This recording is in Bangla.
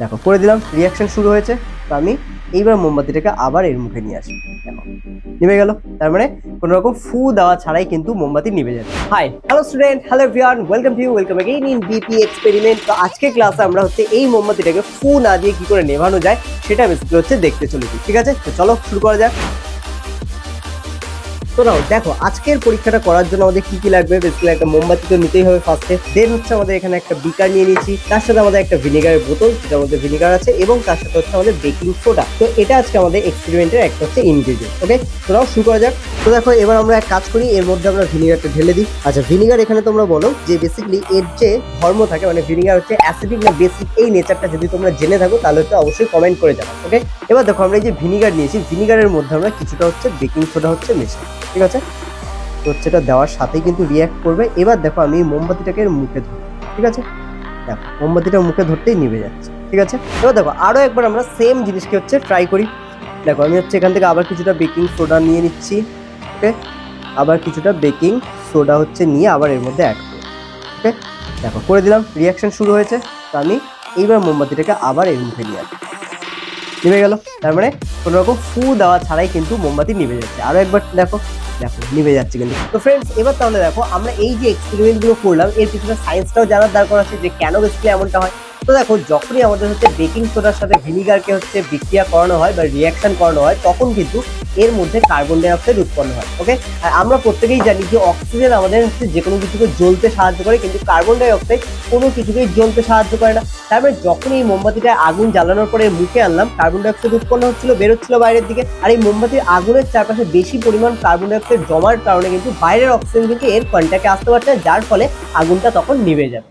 দেখো, করে দিলাম রিয়াকশন শুরু হয়েছে। তো আমি এইবার মোমবাতিটাকে আবার এর মুখে নিয়ে আসি। নিভে গেল। তার মানে কোনো রকম ফু দেওয়া ছাড়াই কিন্তু মোমবাতি নিভে যাবে hi hello student hello ভিয়ান welcome to you welcome again in BP experiment তো আজকে ক্লাসে আমরা হচ্ছে এই মোমবাতিটাকে ফু না দিয়ে কি করে নেভানো যায়, সেটা বেসিক্যালি হচ্ছে দেখতে চলেছি। ঠিক আছে? তো চলো, শুরু করা যাক। তো দেখো, আজকের পরীক্ষাটা করার জন্য আমাদের কি কি লাগবে? বেসিক্যালি একটা মোমবাতি তো নিতেই হবে ফার্স্টে দেন হচ্ছে আমাদের এখানে একটা বিকার নিয়ে নিয়েছি। তার সাথে আমাদের একটা ভিনেগারের বোতল যেটার মধ্যে ভিনেগার আছে, এবং তার সাথে হচ্ছে আমাদের বেকিং সোডা তো এটা আজকে আমাদের এক্সপেরিমেন্টের একটা হচ্ছে ইনগ্রিডিয়েন্ট ওকে তো শুরু করা যাক। তো দেখো, এবার আমরা এক কাজ করি, এর মধ্যে আমরা ভিনিগারটা ঢেলে দিই। আচ্ছা ভিনিগার এখানে তোমরা বলো যে বেসিক্যালি এর যে ধর্ম থাকে মানে ভিনিগার হচ্ছে অ্যাসিডিক না বেসিক এই নেচারটা যদি তোমরা জেনে থাকো, তাহলে হচ্ছে অবশ্যই কমেন্ট করে জানাও ওকে এবার দেখো, আমরা এই যে ভিনিগার নিয়েছি ভিনিগারের মধ্যে আমরা কিছুটা হচ্ছে বেকিং সোডা হচ্ছে মেশাই ঠিক আছে? তো সেটা দেওয়ার সাথেই কিন্তু রিয়াক্ট করবে। এবার দেখো, আমি মোমবাতিটাকে মুখে ধরি ঠিক আছে? দেখো, মোমবাতিটা মুখে ধরতেই নিভে যাচ্ছে, ঠিক আছে? এবার দেখো আরও একবার আমরা সেম জিনিসকে হচ্ছে ট্রাই করি। দেখো, আমি হচ্ছে এখান থেকে আবার কিছুটা বেকিং সোডা নিয়ে নিচ্ছি। ওকে আবার কিছুটা বেকিং সোডা হচ্ছে নিয়ে আবার এর মধ্যে অ্যাড করি ওকে দেখো, করে দিলাম রিয়াকশন শুরু হয়েছে। তো আমি এইবার মোমবাতিটাকে আবার এর মুখে নিয়ে নিভে গেল। তার মানে কোনো রকম ফু দেওয়া ছাড়াই কিন্তু মোমবাতি নিভে যাচ্ছে। আরও একবার দেখো দেখো, নিভে যাচ্ছে কিন্তু। তো ফ্রেন্ডস এবার তাহলে দেখো, আমরা এই যে এক্সপেরিমেন্টগুলো করলাম, এর পিছনে সায়েন্সটাও জানার দরকার আছে যে কেন বেসিক্যালি এমনটা হয়। তো দেখো, যখনই আমাদের হচ্ছে বেকিং সোডার সাথে ভিনিগারকে হচ্ছে বিক্রিয়া করানো হয় বা রিয়াকশন করানো হয়, তখন কিন্তু এর মধ্যে কার্বন ডাই অক্সাইড উৎপন্ন হয় ওকে আর আমরা প্রত্যেকেই জানি যে অক্সিজেন আমাদের হচ্ছে যে কোনো কিছুকে জ্বলতে সাহায্য করে, কিন্তু কার্বন ডাই অক্সাইড কোনো কিছুকেই জ্বলতে সাহায্য করে না। তার মানে যখন এই মোমবাতিটা আগুন জ্বালানোর পরে মুখে আনলাম কার্বন ডাই অক্সাইড উৎপন্ন হচ্ছিল, বেরোচ্ছিল বাইরের দিকে, আর এই মোমবাতির আগুনের চারপাশে বেশি পরিমাণ কার্বন ডাই অক্সাইড জমার কারণে কিন্তু বাইরের অক্সিজেন কিন্তু এর কন্ট্যাক্টে আসতে পারছে যার ফলে আগুনটা তখন নিভে যাবে।